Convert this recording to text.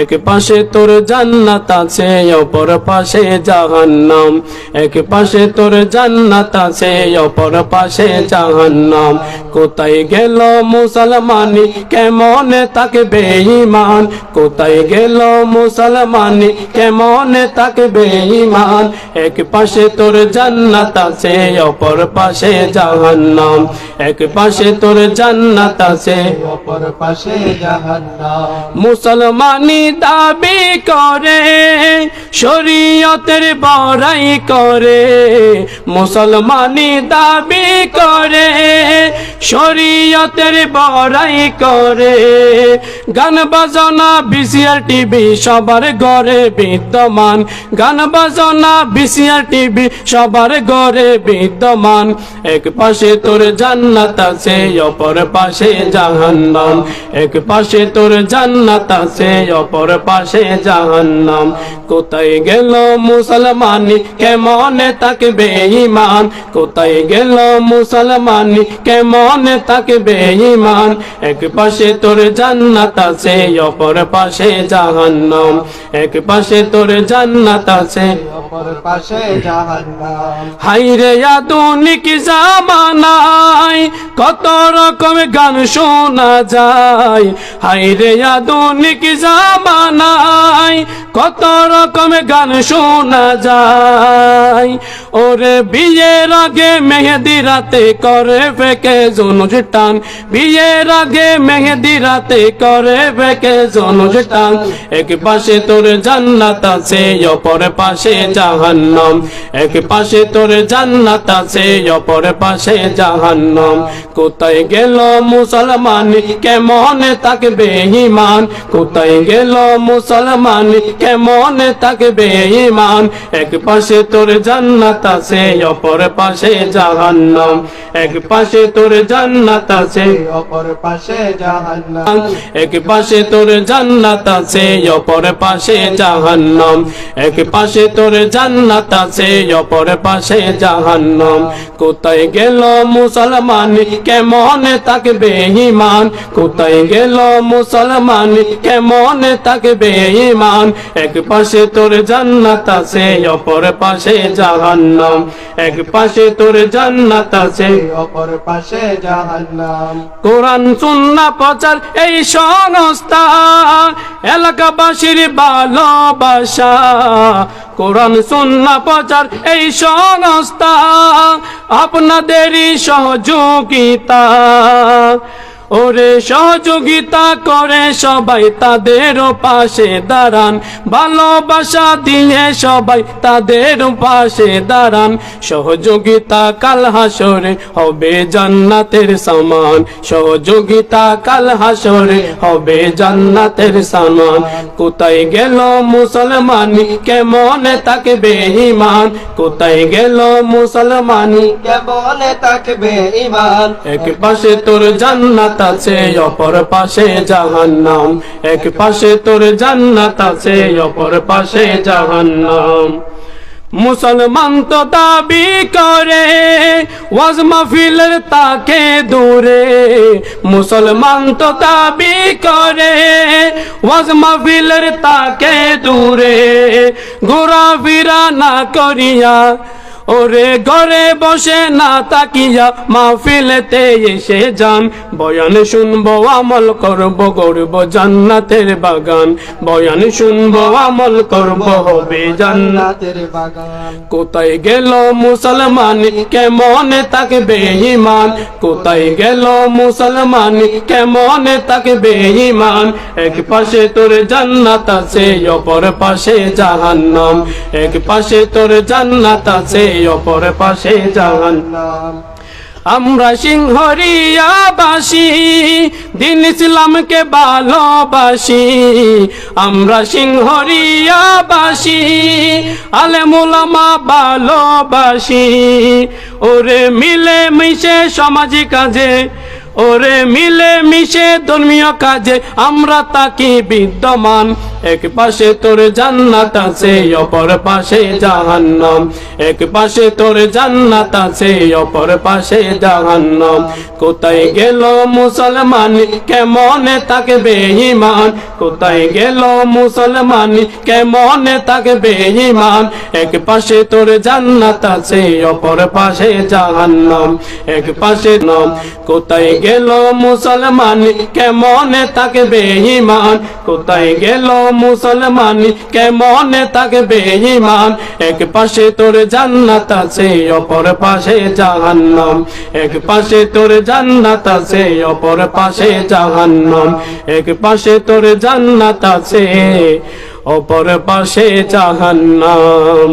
এক পাশে তোর জান্নাত আছে, অপর পাশে জাহান্নাম। এক পাশে তোর জান্নাত আছে, অপর পাশে জাহান্নাম। কোথায় গেল মুসলমানি, কেমন তাকে বেঈমান? কোথায় গেল মুসলমানি, কেমন তাকে বেঈমান? এক পাশে তোর জান্নাত আছে, অপর পাশে জাহান্নাম। এক পাশে তোর জান্নাত আছে, অপর পাশে জাহান্নাম। মুসলমানি দাবি করে, শরীয়তের বড়াই করে। মুসলমানি দাবি করে, শরীয়তের বড়াই করে। গান বাজনা বিসিআর টিভি সবার ঘরে বিদ্যমান। গান বাজনা বিসিআর টিভি সবার ঘরে বিদ্যমান। এক পাশে তোর জান্নাত আছে, অপর পাশে জাহান্নাম। এক পাশে তোর জান্নাত আছে, অপর পাশে জাহান্নাম। কোথায় গেল মুসলমানি কেমন তাকবে ইমান কোথায় গেল মুসলমানি কেমন তাকবে ইমান এক পাশে তোর জান্নাত আছে অপর পাশে জাহান্নাম। এক পাশে তোর জান্নাত আছে অপর পাশে জাহান্নাম। হাইরে আধুনিক জামানায় কত রকম গান শোনা যায়। হাইরে আধুনিক জামানায় কত রকম গান শোনা যায়। ওরে বিয়ের আগে মেহেদি রাতে করে ফেকে জনুজ টান বিয়ের আগে মেহেদি রাতে করে ফেকে জনুজ টান এক পাশে তোর জান্নাত আছে, অপর পাশে জাহান্নাম। এক পাশে তোর জান্নাত আছে, অপর পাশে জাহান্নাম। কোথায় গেল মুসলমান, কেমন থাকবে ইমান কোথায় গেল মুসলমান, কেমন থাকবে ইমান এক পাশে তোর জান্নাত আছে, অপর পাশে জাহান্নাম। এক পাশে তোর জান্নাত আছে, অপর পাশে জাহান্নাম। এক পাশে তোর জান্নাত আছে, অপর পাশে জাহান্নাম। এক পাশে তোর জান্নাত আছে, অপর পাশে জাহান্নাম। কোথায় গেল মুসলমান, কেমন থাকবে ইমান কোথায় গেল মুসলমান, কেমন থাকবে ইমান এক পাশে তোর জান্নাত আছে, অপর পাশে জাহান্নাম। এক পাশে তোর জান্নাত আছে। অপর পাশে জাহান্নাম। কোরআন সুন্না প্রচার এই সংস্থা। এলাকাবাসীর ভালোবাসা। কোরআন সুন্না প্রচার এই সংস্থা। আপনাদেরই সহযোগিতা। ওরে সহযোগিতা করে সবাই তাদের পাশে দাঁড়ান। ভালোবাসা দিয়ে সবাই তাদের পাশে দাঁড়ান। সহযোগিতা কাল হাসরে হবে জান্নাতের সমান। সহযোগিতা কাল হাসরে হবে জান্নাতের সমান। কোথায় গেল মুসলমানি? কেমন থাকবে ইমান কোথায় গেল মুসলমানি? কেমন থাকবে ইমান এক পাশে তোর জান্নাত আছে, অপর পাশে জাহান্নাম। এক পাশে তোর জান্নাত আছে, অপর পাশে জাহান্নাম। মুসলমান তো দাবি করে, ওয়াজ মাহফিলের তাকে দূরে। মুসলমান তো দাবি করে, ওয়াজ মাহফিলের তাকে দূরে। ঘোরাফেরা না করিয়া ওরে ঘরে বসে না তাকিয়া মাহফিলেতে এসে যান। বয়ান শুনব, আমল করব, গড়ব জান্নাতের বাগান। বয়ান শুনব, আমল করব, হবে জান্নাত জান্নাতের বাগান। কোথায় গেল মুসলমান? কেমন থাকবে ইমান কোথায় গেল মুসলমান? কেমন থাকবে ইমান এক পাশে তোর জান্নাত আছে, অপর পাশে জাহান্নাম। এক পাশে তোর জান্নাত আছে অপর পাশে নাম আমরা সিংহরিয়াবাসী, দিন ইসলামকে ভালোবাসি। আমরা সিংহরিয়াবাসী আলেমুলামা ভালোবাসি। ওরে মিলে মিশে সামাজিক কাজে, ওরে মিলে মিশে ধর্মীয় কাজে, আমরা তাকে বিদ্যমান। এক পাশে তোর জান্নাত আছে, অপর পাশে জাহান্নাম। এক পাশে তোর জান্নাত আছে, অপর পাশে জাহান্নাম। কোথায় গেল মুসলমান, কেমনে থাকবে ইমান কোথায় গেল মুসলমান, কেমনে থাকবে ইমান এক পাশে তোর জান্নাত আছে, অপর পাশে জাহান্নাম। এক পাশে নাম, কোথায় গেল মুসলমান, কেমনে থাকবে ইমান কোথায় গেল মুসলমান কেমনে থাকবে ইমান এক পাশে তোর জান্নাত আছে, অপর পাশে জাহান্নাম। এক পাশে তোর জান্নাত আছে, অপর পাশে জাহান্নাম। এক পাশে তোর জান্নাত আছে, অপর পাশে জাহান্নাম।